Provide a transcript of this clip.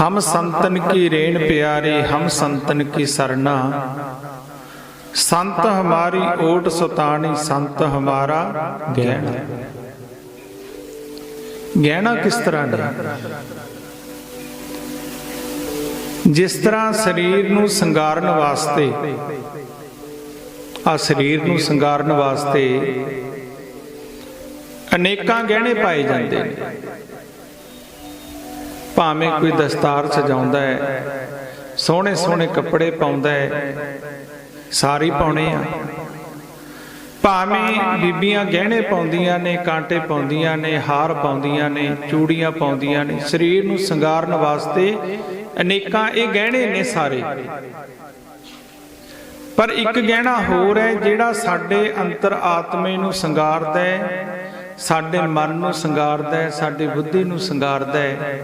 ਹਮ ਸੰਤਨ ਕੀ ਰੇਣ ਪਿਆਰੇ, ਹਮ ਸੰਤਨ ਕੀ ਸਰਨਾ ਸੰਤ ਹਮਾਰੀ ਓਟ ਸੁਤਾਣੀ, ਸੰਤ ਹਮਾਰਾ ਗਹਿਣਾ। ਗਹਿਣਾ ਕਿਸ ਤਰ੍ਹਾਂ ਦਾ? ਜਿਸ ਤਰ੍ਹਾਂ ਸਰੀਰ ਨੂੰ ਸ਼ਿੰਗਾਰਨ ਵਾਸਤੇ, ਆ ਸਰੀਰ ਨੂੰ ਸ਼ਿੰਗਾਰਨ ਵਾਸਤੇ ਅਨੇਕਾਂ ਗਹਿਣੇ ਪਾਏ ਜਾਂਦੇ ਨੇ। ਭਾਵੇਂ ਕੋਈ ਦਸਤਾਰ ਸਜਾਉਂਦਾ ਹੈ, ਸੋਹਣੇ ਸੋਹਣੇ ਕੱਪੜੇ ਪਾਉਂਦਾ ਹੈ, ਸਾਰੀ ਪਾਉਣੇ ਆ। ਭਾਵੇਂ ਬੀਬੀਆਂ ਗਹਿਣੇ ਪਾਉਂਦੀਆਂ ਨੇ, ਕਾਂਟੇ ਪਾਉਂਦੀਆਂ ਨੇ, ਹਾਰ ਪਾਉਂਦੀਆਂ ਨੇ, ਚੂੜੀਆਂ ਪਾਉਂਦੀਆਂ ਨੇ, ਸਰੀਰ ਨੂੰ ਸ਼ਿੰਗਾਰਨ ਵਾਸਤੇ ਅਨੇਕਾਂ ਇਹ ਗਹਿਣੇ ਨੇ ਸਾਰੇ। ਪਰ ਇੱਕ ਗਹਿਣਾ ਹੋਰ ਹੈ, ਜਿਹੜਾ ਸਾਡੇ ਅੰਤਰ ਆਤਮੇ ਨੂੰ ਸ਼ਿੰਗਾਰਦਾ ਹੈ, ਸਾਡੇ ਮਨ ਨੂੰ ਸ਼ਿੰਗਾਰਦਾ ਹੈ, ਸਾਡੀ ਬੁੱਧੀ ਨੂੰ ਸ਼ਿੰਗਾਰਦਾ ਹੈ।